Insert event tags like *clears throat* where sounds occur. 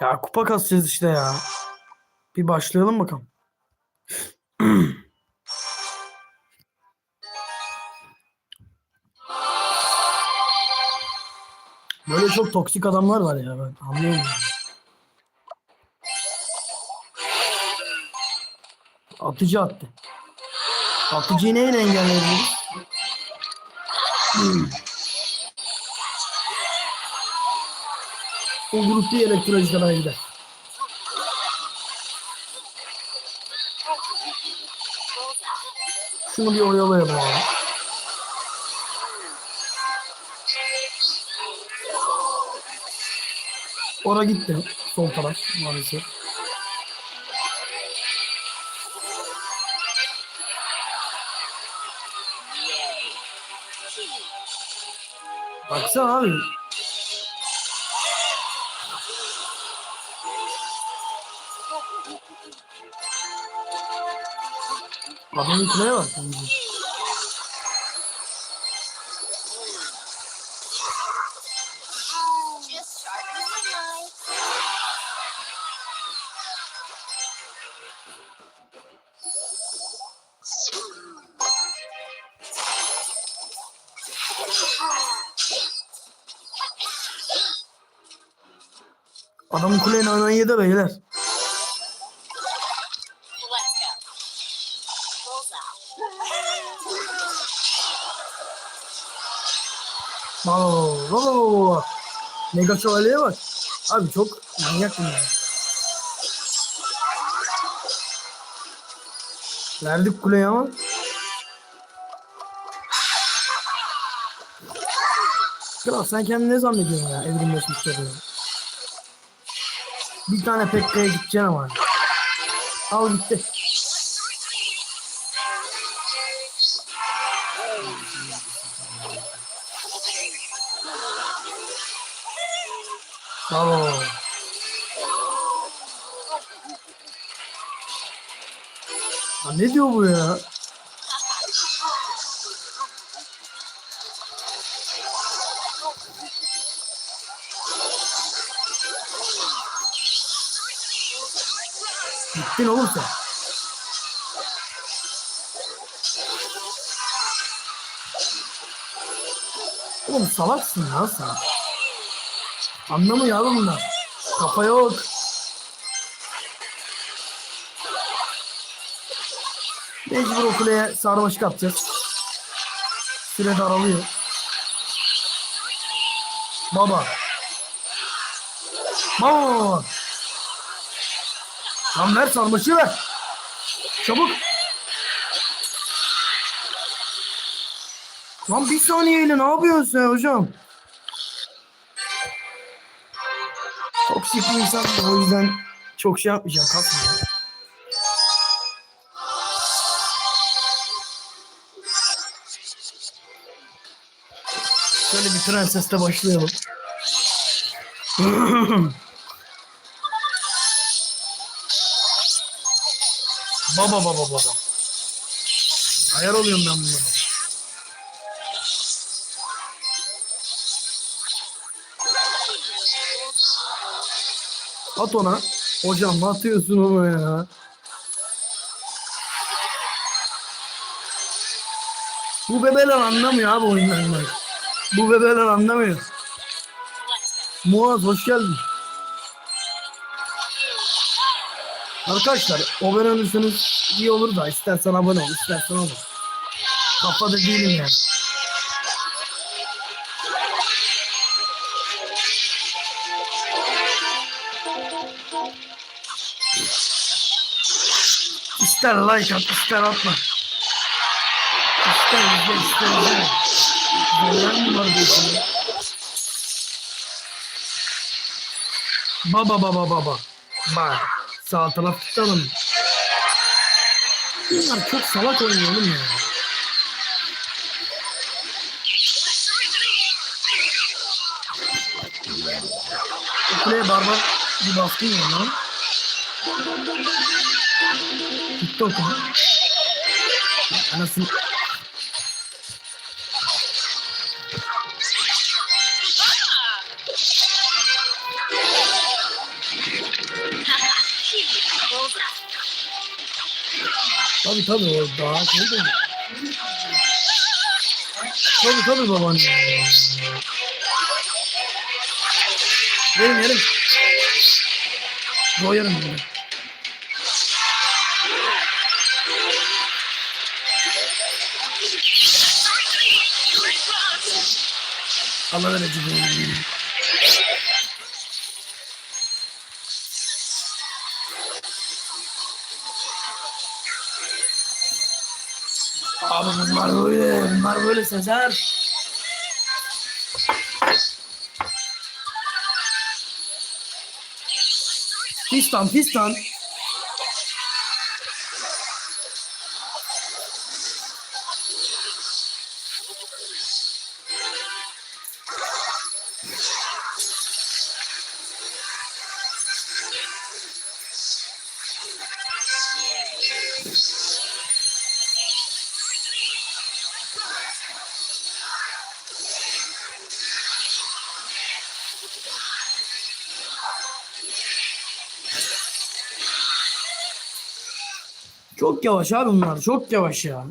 Ya kupa kasacağız işte ya. Bir başlayalım bakalım. *clears throat* Böyle çok toksik adamlar var ya ben anlıyorum. Atıcı attı. Atıcıyı neyle engelleyebiliriz? *clears throat* O grup bir elektrolojiden gider. Şunu bir oyalayalım abi. Ora gitti. Sol taraf maalesef. Baksana abi. Adamın kuleye bak. Adamın kulenin anayı yedi beyler. Mega şövalyeye bak. Abi çok manyak bunlar. Verdik kuleyi ama. Kral sen kendini ne zannediyorsun ya evrimleşmiş diye. Bir tane Pekka'ya gideceksin ama. Al gitti. Bravo. Ya ne diyor bu ya? Gittin oğlum sen. Oğlum salaksın lan sen. Anlamıyor abi bunlar. Kafa yok. Mecbur o kuleye sarmaşık atacağız. Süre daralıyor. Baba. Baba. Lan ver sarmaşığı ver. Çabuk. Lan bir saniyeyle ne yapıyorsun sen hocam? Toksik bir insan o yüzden çok şey yapmayacağım kalkmayacağım. Şöyle bir prensesle başlayalım. baba baba baba. Ayar oluyorum ben bunlara. At ona. Hocam ne atıyorsun ona ya? Bu bebeler anlamıyor abi oyunlarını. Bu bebeler anlamıyor. Muaz hoş geldin. Arkadaşlar abone olursanız iyi olur da istersen abone ol istersen ol. Kafada değilim yani. İster like at ister atma. İster izle ister izle. Neler mi var diyorsun? Baba baba baba. Bak sağ taraf tutalım. Bunlar çok salak oynuyor oğlum ya. Kuleye barbar bir baskın ya lan. TikTok mu? Anasını... Tabii tabii o daha şey de. Tabii tabii babaanne. Yerim yerim. Doyarım yerim. Allah vereceğim. Abi bunlar böyle, bunlar böyle Sezer. Pistan, pistan. Çok yavaş abi bunlar, çok yavaş ya.